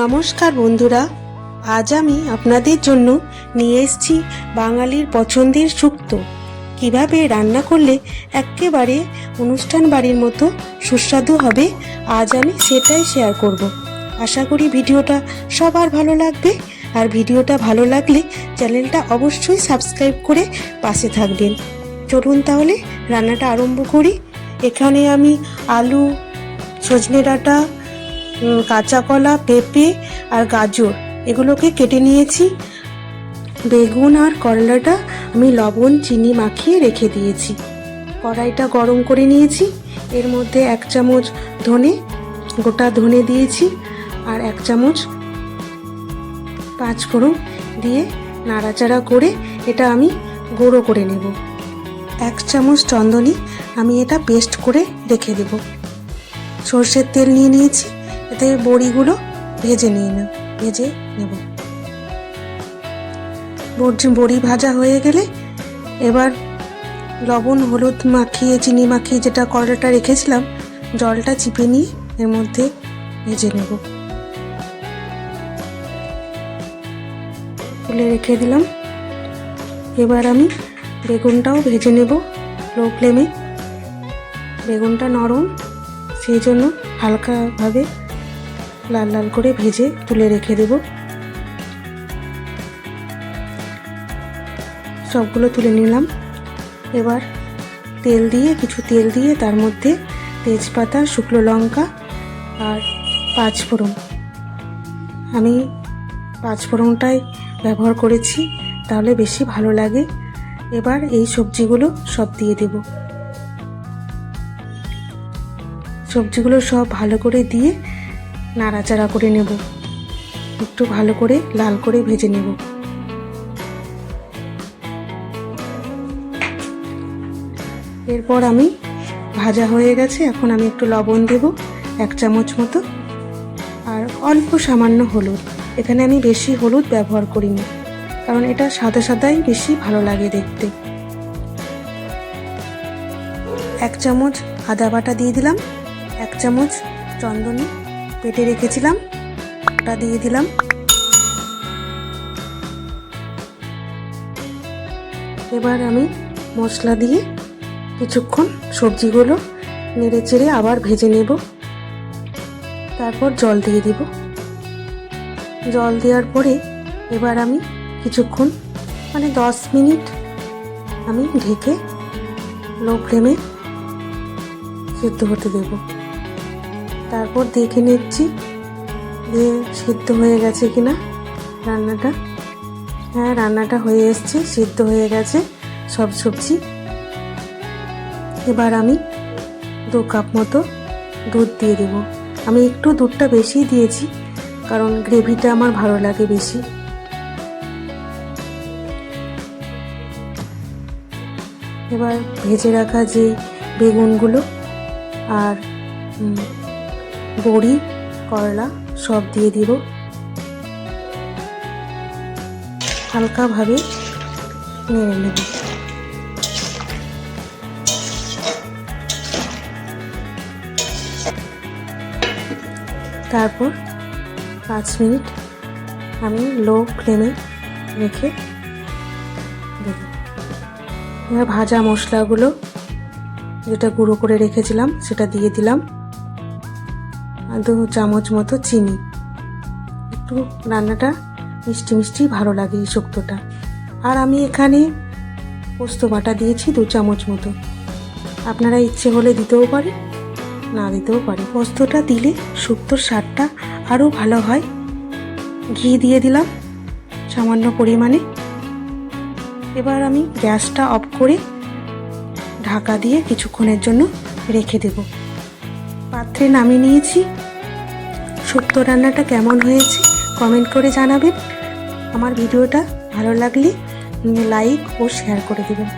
নমস্কার বন্ধুরা, আজ আমি আপনাদের জন্য নিয়ে এসেছি বাঙালির পছন্দের শুক্তো কীভাবে রান্না করলে একেবারে অনুষ্ঠান বাড়ির মতো সুস্বাদু হবে, আজ আমি সেটাই শেয়ার করব। আশা করি ভিডিওটা সবার ভালো লাগবে, আর ভিডিওটা ভালো লাগলে চ্যানেলটা অবশ্যই সাবস্ক্রাইব করে পাশে থাকবেন। চলুন তাহলে রান্নাটা আরম্ভ করি। এখানে আমি আলু, সজনে ডাঁটা কাঁচা কলা পেঁপে আর গাজর, এগুলোকে কেটে নিয়েছি। বেগুন আর করলাটা আমি লবণ, চিনি মাখিয়ে রেখে দিয়েছি। কড়াইটা গরম করে নিয়েছি। এর মধ্যে এক চামচ ধনে, গোটা ধনে দিয়েছি আর এক চামচ পাঁচ ফোড়ন দিয়ে নাড়াচাড়া করে এটা আমি গুঁড়ো করে নেব। এক চামচ চন্দনী আমি এটা পেস্ট করে রেখে দেব। সর্ষের তেল নিয়ে নিয়েছি। এতে বড়িগুলো ভেজে নিয়ে নেব ভেজে নেব। বড়ি- ভাজা হয়ে গেলে এবার লবণ, হলুদ মাখিয়ে, চিনি মাখিয়ে যেটা কড়াটা রেখেছিলাম, জলটা চিপে নিয়ে এর মধ্যে ভেজে নেব। তুলে রেখে দিলাম। এবার আমি বেগুনটাও ভেজে নেব লো ফ্লেমে। বেগুনটা নরম, সেই জন্য হালকাভাবে লাল লাল করে ভেজে তুলে রেখে দেব। সবগুলো তুলে নিলাম। এবার তেল দিয়ে, কিছু তেল দিয়ে তার মধ্যে তেজপাতা, শুকনো লঙ্কা আর পাঁচফোড়ন আমি পাঁচফোড়নটাই ব্যবহার করেছি, তাহলে বেশি ভালো লাগে। এবার এই সবজিগুলো সব দিয়ে দেব। সবজিগুলো সব ভালো করে দিয়ে নাড়াচাড়া করে নেব। একটু ভালো করে লাল করে ভেজে নেব। এরপর আমি ভাজা হয়ে গেছে, এখন আমি একটু লবণ দেব, এক চামচ মতো। আর অল্প সামান্য হলুদ। এখানে আমি বেশি হলুদ ব্যবহার করিনি, কারণ এটা সাদা সাদাই বেশি ভালো লাগে দেখতে। এক চামচ আদা বাটা দিয়ে দিলাম, এক চামচ চন্দনী পেটে রেখেছিলাম, ওটা দিয়ে দিলাম। এবার আমি মশলা দিয়ে কিছুক্ষণ সবজিগুলো নেড়ে চেড়ে আবার ভেজে নেব। তারপর জল দিয়ে দিব। জল দেওয়ার পরে এবার আমি কিছুক্ষণ মানে দশ মিনিট আমি ঢেকে লো ফ্লেমে সেদ্ধ হতে দেব। তারপর দেখে নিচ্ছি যে সিদ্ধ হয়ে গেছে কিনা রান্নাটা। হ্যাঁ রান্নাটা হয়ে এসছে, সিদ্ধ হয়ে গেছে সব সবজি। এবার আমি দু কাপ মতো দুধ দিয়ে দেব। আমি একটু দুধটা বেশি দিয়েছি, কারণ গ্রেভিটা আমার ভালো লাগে বেশি। এবার ভেজে রাখা যে বেগুনগুলো আর বড়ি, করলা সব দিয়ে দিব। হালকাভাবে নেড়ে নেব। তারপর পাঁচ মিনিট আমি লো ফ্লেমে রেখে দেব। ভাজা মশলাগুলো যেটা গুঁড়ো করে রেখেছিলাম সেটা দিয়ে দিলাম। দু চামচ মতো চিনি। একটু রান্নাটা মিষ্টি মিষ্টি ভালো লাগে এই শুক্তোটা। আর আমি এখানে পোস্ত বাটা দিয়েছি দু চামচ মতো। আপনারা ইচ্ছে হলে দিতেও পারে, না দিতেও পারে। পোস্তটা দিলে শুক্তোর স্বাদটা আরও ভালো হয়। ঘি দিয়ে দিলাম সামান্য পরিমাণে। এবার আমি গ্যাসটা অফ করে ঢাকা দিয়ে কিছুক্ষণের জন্য রেখে দেব। পাত্রে নামিয়ে নিয়েছি। শুক্তো রান্নাটা কেমন হয়েছে কমেন্ট করে জানাবেন। আমার ভিডিওটা ভালো লাগলে লাইক ও শেয়ার করে দেবেন।